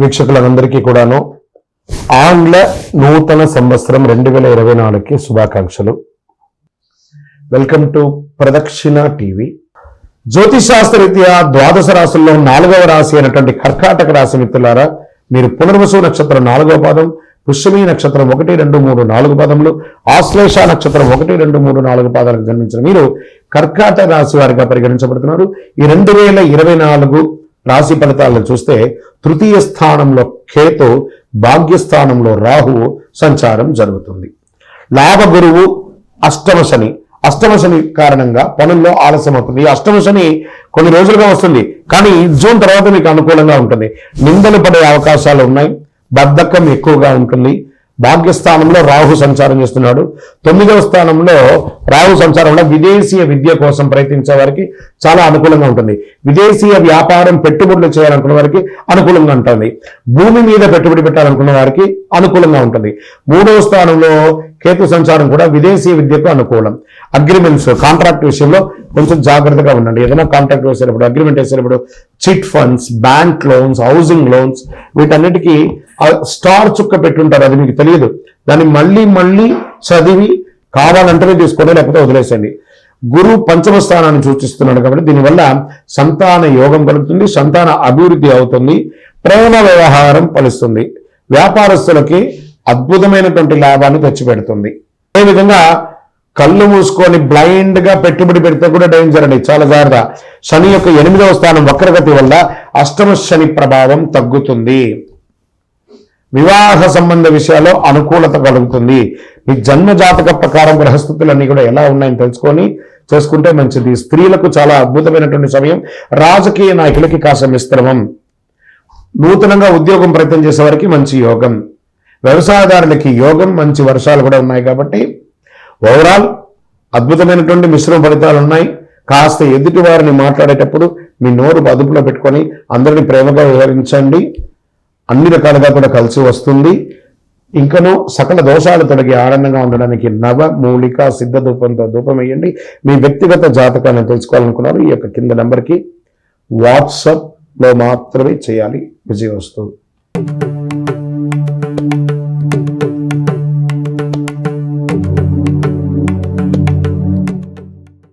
వీక్షకులందరికీ కూడాను ఆంగ్ల నూతన సంవత్సరం రెండు వేల ఇరవై నాలుగుకి శుభాకాంక్షలు. Welcome to Pradakshina TV. జ్యోతిశాస్త్ర రీత్యా ద్వాదశ రాశుల్లో నాలుగవ రాశి అయినటువంటి కర్కాటక రాశి మిత్రులారా మీరు పునర్వసు నక్షత్రం నాలుగవ పాదం పుష్యమి నక్షత్రం ఒకటి రెండు మూడు నాలుగు పాదములు ఆశ్లేష నక్షత్రం ఒకటి రెండు మూడు నాలుగు పాదాలకు జన్మించిన మీరు కర్కాటక రాశి వారిగా పరిగణించబడుతున్నారు. ఈ రెండు వేల ఇరవై నాలుగు రాశి ఫలితాలను చూస్తే తృతీయ స్థానంలో కేతు భాగ్యస్థానంలో రాహువు సంచారం జరుగుతుంది. లాభ గురువు అష్టమ శని. అష్టమ శని కారణంగా పనుల్లో ఆలస్యం అవుతుంది. అష్టమ శని కొన్ని రోజులుగా వస్తుంది కానీ జూన్ తర్వాత మీకు అనుకూలంగా ఉంటుంది. నిందలు పడే అవకాశాలు ఉన్నాయి బద్ధకం ఎక్కువగా ఉంటుంది భాగ్యస్థానంలో రాహు సంచారం చేస్తున్నాడు. తొమ్మిదవ స్థానంలో రాహు సంచారంలో విదేశీయ విద్య కోసం ప్రయత్నించే వారికి చాలా అనుకూలంగా ఉంటుంది. విదేశీయ వ్యాపారం పెట్టుబడులు చేయాలనుకున్న వారికి అనుకూలంగా ఉంటుంది. భూమి మీద పెట్టుబడి పెట్టాలనుకున్న వారికి అనుకూలంగా ఉంటుంది. మూడవ స్థానంలో కేతు సంచారం కూడా విదేశీ విద్యకు అనుకూలం. అగ్రిమెంట్స్ కాంట్రాక్ట్ విషయంలో కొంచెం జాగ్రత్తగా ఉండండి. ఏదైనా కాంట్రాక్ట్ వేసేటప్పుడు అగ్రిమెంట్ వేసేటప్పుడు chit funds bank loans housing loans వీటన్నిటికీ స్టార్ చుక్క పెట్టుంటారు. అది మీకు తెలియదు. దాన్ని మళ్ళీ మళ్ళీ చదివి కావాలంటేనే తీసుకోండి లేకపోతే వదిలేసండి గురు పంచమ స్థానాన్ని సూచిస్తున్నాడు కాబట్టి దీనివల్ల సంతాన యోగం కలుగుతుంది సంతాన అభివృద్ధి అవుతుంది ప్రేమ వ్యవహారం ఫలిస్తుంది. వ్యాపారస్తులకి అద్భుతమైనటువంటి లాభాన్ని తెచ్చిపెడుతుంది. అదేవిధంగా కళ్ళు మూసుకొని బ్లైండ్గా పెట్టుబడి పెడితే కూడా డేంజర్ అండి. చాలా జాగ్రత్త. శని యొక్క ఎనిమిదవ స్థానం వక్రగతి వల్ల అష్టమ శని ప్రభావం తగ్గుతుంది. వివాహ సంబంధ విషయాల్లో అనుకూలత కలుగుతుంది. మీ జన్మ జాతక ప్రకారం గ్రహస్థితులన్నీ కూడా ఎలా ఉన్నాయని తెలుసుకొని చేసుకుంటే మంచిది. స్త్రీలకు చాలా అద్భుతమైనటువంటి సమయం. రాజకీయ నాయకులకి కాస్త మిశ్రమం నూతనంగా ఉద్యోగం ప్రయత్నం చేసే వారికి మంచి యోగం. వ్యవసాయదారులకి యోగం మంచి వర్షాలు కూడా ఉన్నాయి కాబట్టి ఓవరాల్ అద్భుతమైనటువంటి మిశ్రమ ఫలితాలు ఉన్నాయి. కాస్త ఎదుటి వారిని మాట్లాడేటప్పుడు మీ నోరు అదుపులో పెట్టుకొని అందరినీ ప్రేమగా వ్యవహరించండి. అన్ని రకాలుగా కూడా కలిసి వస్తుంది. ఇంకను సకల దోషాలు తొలగి ఆనందంగా ఉండడానికి నవ మూలిక సిద్ధ ధూపంతో ధూపం వేయండి మీ వ్యక్తిగత జాతకాన్ని తెలుసుకోవాలనుకున్నారు ఈ యొక్క కింద నెంబర్కి వాట్సప్లో మాత్రమే చేయాలి. విజయవస్తు